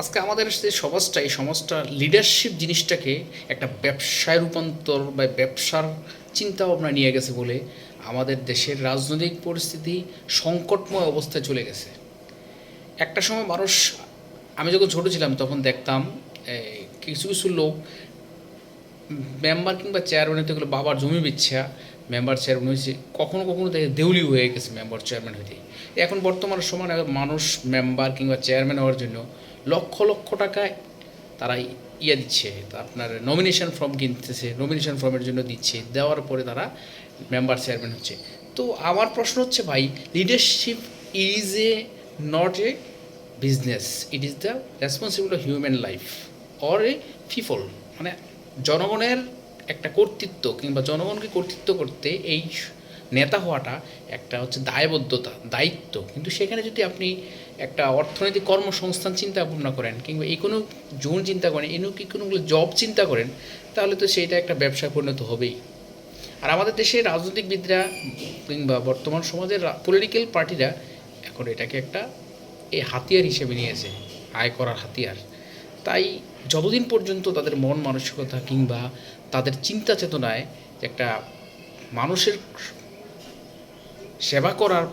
আজকে আমাদের যে সমাজটা, এই সমাজটা লিডারশিপ জিনিসটাকে একটা ব্যবসায় রূপান্তর বা ব্যবসার চিন্তা ভাবনা নিয়ে গেছে বলে আমাদের দেশের রাজনৈতিক পরিস্থিতি সংকটময় অবস্থায় চলে গেছে। একটা সময় মানুষ, আমি যখন ছোটো ছিলাম তখন দেখতাম কিছু কিছু লোক মেম্বার কিংবা চেয়ারম্যান হতে গেলে বাবার জমি বিচ্ছা, মেম্বার চেয়ারম্যান হয়েছে কখনো কখনো দেখে দেউলি হয়ে গেছে মেম্বার চেয়ারম্যান হইতে এখন বর্তমান সময়ে মানুষ মেম্বার কিংবা চেয়ারম্যান হওয়ার জন্য লক্ষ লক্ষ টাকায় তারা ইয়ে দিচ্ছে আপনার নমিনেশন ফর্ম কিনতেছে নমিনেশন ফর্মের জন্য দিচ্ছে, দেওয়ার পরে তারা মেম্বার চেয়ারম্যান হচ্ছে। তো আমার প্রশ্ন হচ্ছে ভাই leadership is a not a business it is the responsible of human life or a people মানে জনগণের একটা কর্তৃত্ব কিংবা জনগণকে কর্তৃত্ব করতে এই নেতা হওয়াটা একটা হচ্ছে দায়বদ্ধতা, দায়িত্ব। কিন্তু সেখানে যদি আপনি একটা অর্থনৈতিক কর্মসংস্থান চিন্তা ভাবনা করেন কিংবা এই কোনো জোন চিন্তা করেন, এই কি কোনোগুলো জব চিন্তা করেন, তাহলে তো সেইটা একটা ব্যবসায় পরিণত হবেই। আর আমাদের দেশের রাজনীতিবিদরা কিংবা বর্তমান সমাজের পলিটিক্যাল পার্টিরা এখন এটাকে একটা এই হাতিয়ার হিসেবে নিয়েছে, আয় করার হাতিয়ার। তাই যতদিন পর্যন্ত তাদের মন মানসিকতা কিংবা তাদের চিন্তা চেতনায় একটা মানুষের সেবা করার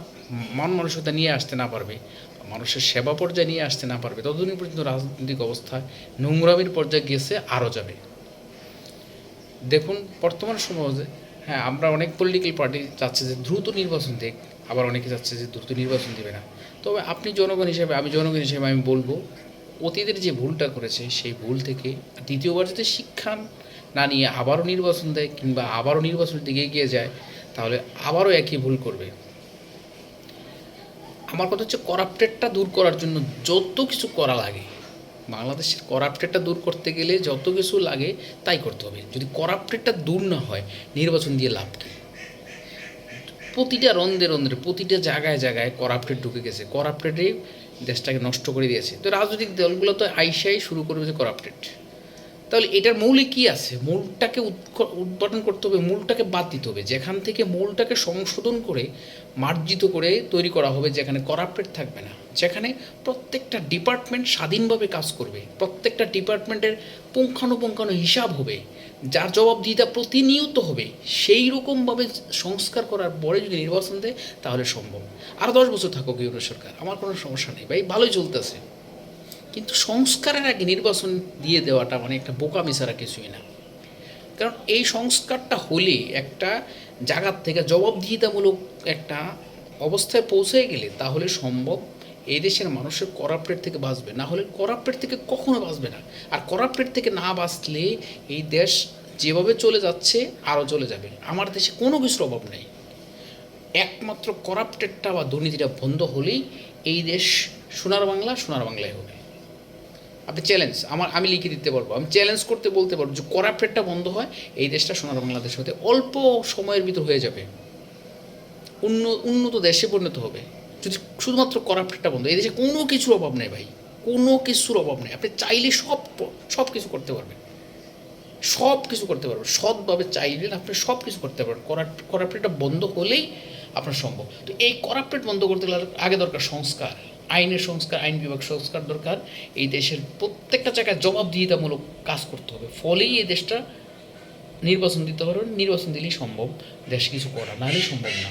মন মানুষতা নিয়ে আসতে না পারবে, মানুষের সেবা পর্যায়ে নিয়ে আসতে না পারবে, ততদিন পর্যন্ত রাজনৈতিক অবস্থা নোংরামির পর্যায়ে গেছে, আরও যাবে। দেখুন, বর্তমান সমাজে হ্যাঁ আমরা অনেক পলিটিক্যাল পার্টি চাচ্ছে যে দ্রুত নির্বাচন দেখ আবার অনেকে চাচ্ছে যে দ্রুত নির্বাচন দেবে না। তবে আপনি জনগণ হিসেবে, আমি জনগণ হিসেবে আমি বলব, অতীতের যে ভুলটা করেছে, সেই ভুল থেকে দ্বিতীয়বার যদি শিক্ষা না নিয়ে আবারও নির্বাচন দেয় কিংবা আবারও নির্বাচনের দিকে এগিয়ে যায় তাহলে আবারও একই ভুল করবে। আমার কথা হচ্ছে করাপ্টেডটা দূর করার জন্য যত কিছু করা লাগে, বাংলাদেশের করাপ্টেডটা দূর করতে গেলে যত কিছু লাগে তাই করতে হবে। যদি করাপ্টেডটা দূর না হয়, নির্বাচন দিয়ে লাভ কী? প্রতিটা রন্ধে রন্ধে প্রতিটা জায়গায় জায়গায় করাপ্টেড ঢুকে গেছে। করাপ্টেডে দেশটাকে নষ্ট করে দিয়েছে। তো রাজনৈতিক দলগুলো তো আইসাই শুরু করবে যে করাপ্টেড তাহলে এটার মৌলে কি আছে? মূলটাকে উদ্ঘাটন করতে হবে, মূলটাকে বাদ দিতে হবে। যেখান থেকে মূলটাকে সংশোধন করে মার্জিত করে তৈরি করা হবে, যেখানে করাপ্টেড থাকবে না। যেখানে প্রত্যেকটা ডিপার্টমেন্ট স্বাধীনভাবে কাজ করবে। প্রত্যেকটা ডিপার্টমেন্টের পুঙ্খানুপুঙ্খানু হিসাব হবে। যার জবাবদিহিতা প্রতিনিয়ত হবে। সেই রকমভাবে সংস্কার করার পরে যদি নির্বাচন দেয়, তাহলে সম্ভব। আর দশ বছর থাকুক ইউরো সরকার। আমার কোনো সমস্যা নেই। ভাই, ভালোই চলতেছে। কিন্তু সংস্কারের আগে নির্বাচন দিয়ে দেওয়াটা মানে একটা বোকামি ছাড়া কিছুই না। কারণ এই সংস্কারটা হলে একটা জায়গার থেকে জবাবদিহিতামূলক একটা অবস্থায় পৌঁছে গেলে তাহলে সম্ভব এই দেশের মানুষের করাপ্টেড থেকে বাঁচবে। না হলে করাপ্টেড থেকে কখনো বাঁচবে না। আর করাপ্টেড থেকে না বাঁচলে এই দেশ যেভাবে চলে যাচ্ছে, আরও চলে যাবে। আমার দেশে কোনো কিছুর অভাব নেই। একমাত্র করাপ্টেডটা বা দুর্নীতিটা বন্ধ হলেই এই দেশ সোনার বাংলা, সোনার বাংলায় হবে। আপনি চ্যালেঞ্জ আমার আমি লিখে দিতে পারব। আমি চ্যালেঞ্জ করতে বলতে পারব যে করাপ্টেডটা বন্ধ হয়, এই দেশটা সোনার বাংলাদেশ হতে অল্প সময়ের ভিতর হয়ে যাবে। উন্ন উন্নত দেশে পরিণত হবে। যদি শুধুমাত্র করাপ্টেডটা বন্ধ, এই দেশে কোনো কিছুর অভাব নেই ভাই। কোনো কিছুর অভাব নেই। আপনি চাইলে সব সব কিছু করতে পারবেন। সব কিছু করতে পারবেন। সৎভাবে চাইলে আপনি সব কিছু করতে পারবেন। করাপ্টেডটা বন্ধ হলেই আপনার সম্ভব। তো এই করাপ্টেড বন্ধ করতে গেলে আগে দরকার সংস্কার। আইনের সংস্কার, আইন বিভাগ সংস্কার দরকার। এই দেশের প্রত্যেকটা জায়গায় জবাবদিহিতামূলক কাজ করতে হবে। ফলেই এই দেশটা নির্বাচন দিতে পারবেন নির্বাচন দিলেই সম্ভব। দেশ কিছু করা নাহলে সম্ভব না।